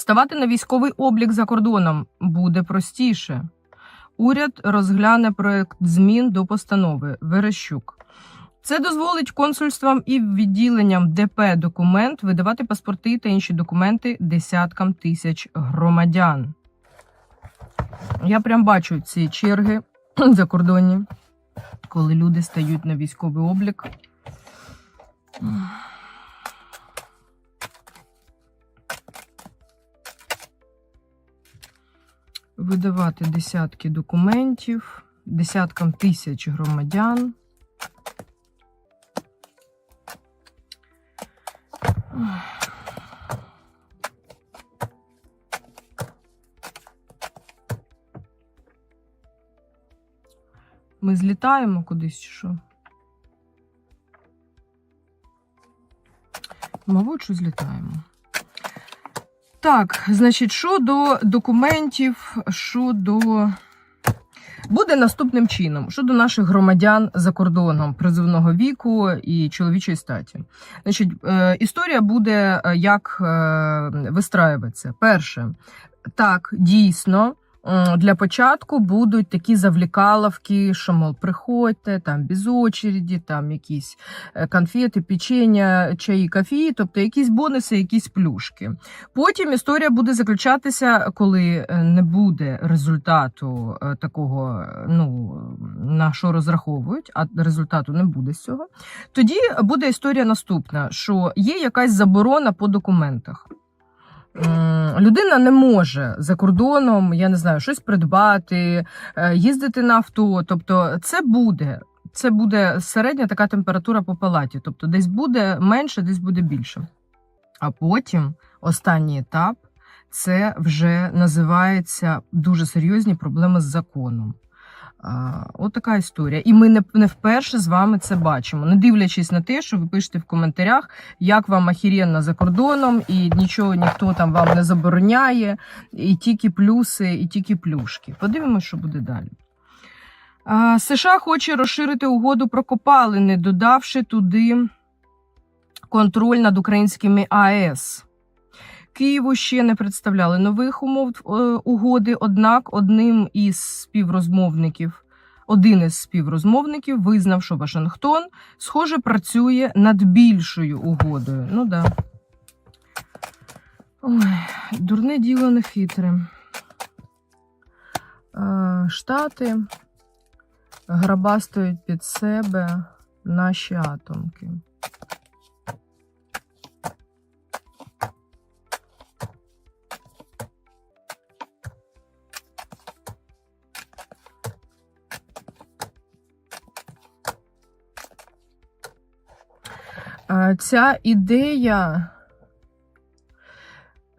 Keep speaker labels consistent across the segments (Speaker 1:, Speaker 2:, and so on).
Speaker 1: Ставати на військовий облік за кордоном буде простіше. Уряд розгляне проект змін до постанови Верещук. Це дозволить консульствам і відділенням ДП документ видавати паспорти та інші документи десяткам тисяч громадян. Я прям бачу ці черги закордонні, коли люди стають на військовий облік. Видавати десятки документів десяткам тисяч громадян. Ми злітаємо кудись що? Мабуть, що злітаємо. Так, значить, щодо документів, щодо. Буде наступним чином щодо наших громадян за кордоном призовного віку і чоловічої статі. Значить, е, історія буде е, як е, вистраюватися. Перше, так, дійсно. М, Для початку будуть такі завлікаловки, що, мол, приходьте, там без очереді, там якісь е, конфети, печення, чаї, кафі, тобто якісь бонуси, якісь плюшки. Потім історія буде заключатися, коли е, не буде результату е, такого, е, ну на що розраховують, а результату не буде з цього. Тоді буде історія наступна: що є якась заборона по документах. Людина не може за кордоном, я не знаю, щось придбати, е, їздити на авто. Тобто, це буде. Це буде середня така температура по палаті. Тобто, десь буде менше, десь буде більше. А потім останній етап це вже називається дуже серйозні проблеми з законом. От така історія. І ми не, не вперше з вами це бачимо, не дивлячись на те, що ви пишете в коментарях, як вам ахіренно за кордоном, і нічого ніхто там вам не забороняє, і тільки плюси, і тільки плюшки. Подивимося, що буде далі. А, США хоче розширити угоду про копалини, додавши туди контроль над українськими АЕС. Києву ще не представляли нових умов е, угоди, однак одним із співрозмовників. Один із співрозмовників визнав, що Вашингтон, схоже, працює над більшою угодою. Ну да. Ой, дурне діло не хитре. Е, Штати грабастують під себе наші атомки. Ця ідея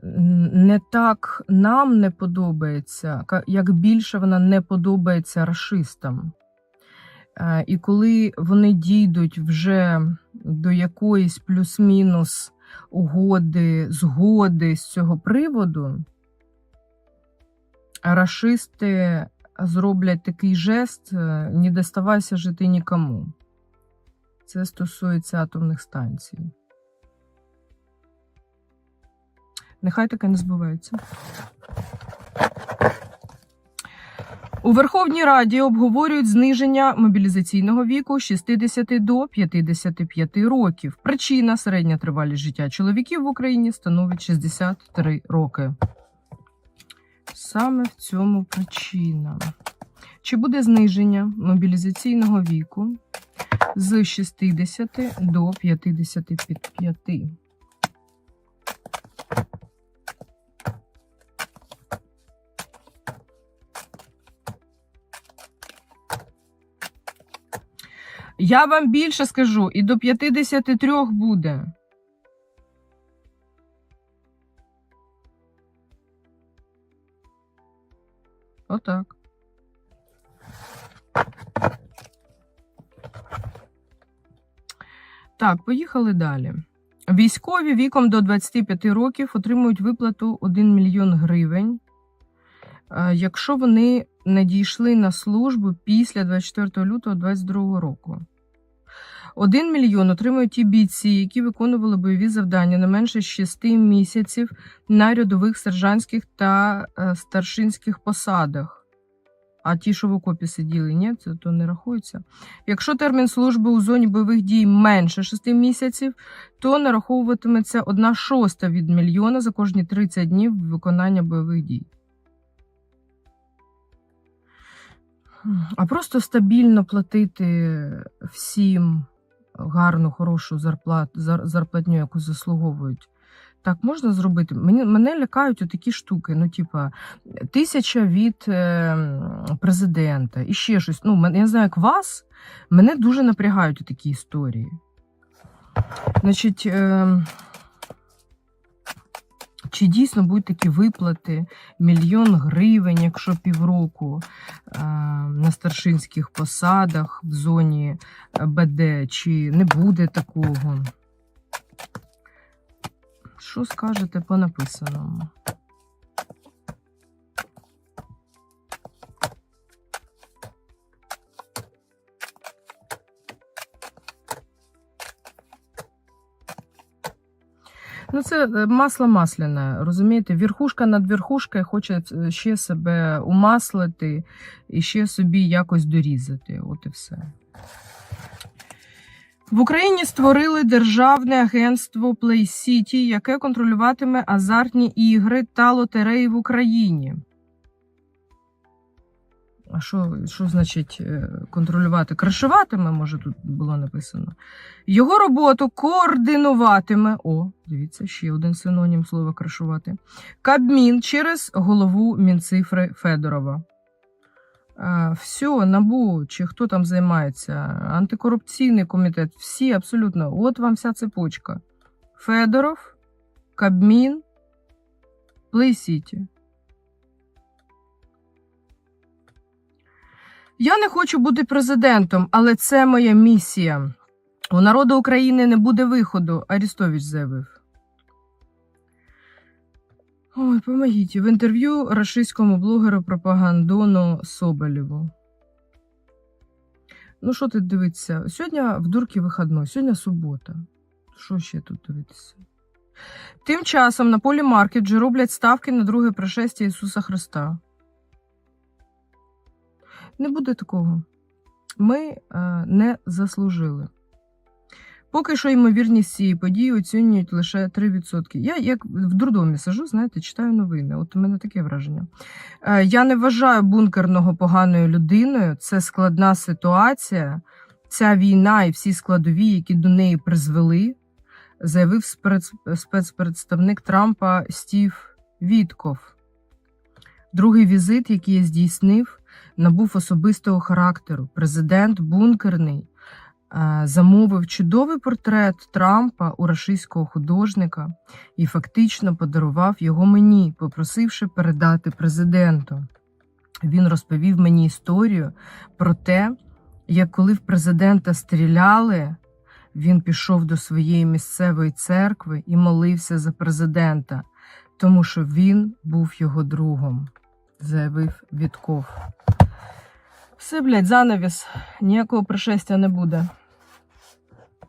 Speaker 1: не так нам не подобається, як більше вона не подобається расистам. Е, І коли вони дійдуть вже до якоїсь плюс-мінус угоди, згоди з цього приводу, рашисти зроблять такий жест: е, не доставайся жити нікому. Це стосується атомних станцій. Нехай таке не збувається. У Верховній Раді обговорюють зниження мобілізаційного віку з 60 до 55 років. Причина середня тривалість життя чоловіків в Україні становить 63 роки. Саме в цьому причина. Чи буде зниження мобілізаційного віку з 60 до 55? Я вам більше скажу, і до 53 буде. Отак. Так, поїхали далі. Військові віком до 25 років отримують виплату 1 мільйон гривень, е, якщо вони надійшли на службу після 24 лютого 2022 року. 1 мільйон отримують ті бійці, які виконували бойові завдання не менше 6 місяців на рядових сержантських та е, старшинських посадах. А ті, що в окопі сиділи, ні, це то не рахується. Якщо термін служби у зоні бойових дій менше 6 місяців, то нараховуватиметься 1 шоста від мільйона за кожні 30 днів виконання бойових дій. А просто стабільно платити всім гарну, хорошу зарплату, зар- зарплатню, яку заслуговують. Так можна зробити. Мені, мене лякають такі штуки. Ну, типа, тисяча від е, президента і ще щось. Ну, я не знаю, як вас, мене дуже напрягають такі історії. Значить, е, чи дійсно будуть такі виплати мільйон гривень, якщо півроку е, на старшинських посадах в зоні е, БД, чи не буде такого? Що скажете по написаному? Ну, це е, масло масляне, розумієте? Верхушка над верхушкою хоче е, ще себе умаслити і ще собі якось дорізати. От і все. В Україні створили державне агентство PlayCity, яке контролюватиме азартні ігри та лотереї в Україні. А що, що значить е, контролювати? Крашуватиме, може, тут було написано. Його роботу координуватиме. О, дивіться, ще один синонім слова крашувати. Кабмін через голову Мінцифри Федорова. Все, набу, чи хто там займається, антикорупційний комітет, всі абсолютно. От вам вся цепочка. Федоров, Кабмін, Плей Я не хочу бути президентом, але це моя місія. У народу України не буде виходу, Арістович заявив. Ой, помогіть. В інтерв'ю рашистському блогеру пропагандону Соболєву. Ну, що тут дивитися? Сьогодні в дурки вихідно, сьогодні субота. Що ще тут дивитися? Тим часом на полі маркет вже роблять ставки на друге пришестя Ісуса Христа. Не буде такого. Ми е, не заслужили. Поки що ймовірність цієї події оцінюють лише 3%. Я як в дурдомі сижу, знаєте, читаю новини. От у мене таке враження. Е, я не вважаю бункерного поганою людиною. Це складна ситуація. Ця війна і всі складові, які до неї призвели, заявив спец... спецпредставник Трампа Стів Вітков. Другий візит, який я здійснив, набув особистого характеру. Президент бункерний е, замовив чудовий портрет Трампа у рашистського художника і фактично подарував його мені, попросивши передати президенту. Він розповів мені історію про те, як коли в президента стріляли, він пішов до своєї місцевої церкви і молився за президента, тому що він був його другом, заявив Вітков. Все, блядь, занавіс. Ніякого пришестя не буде.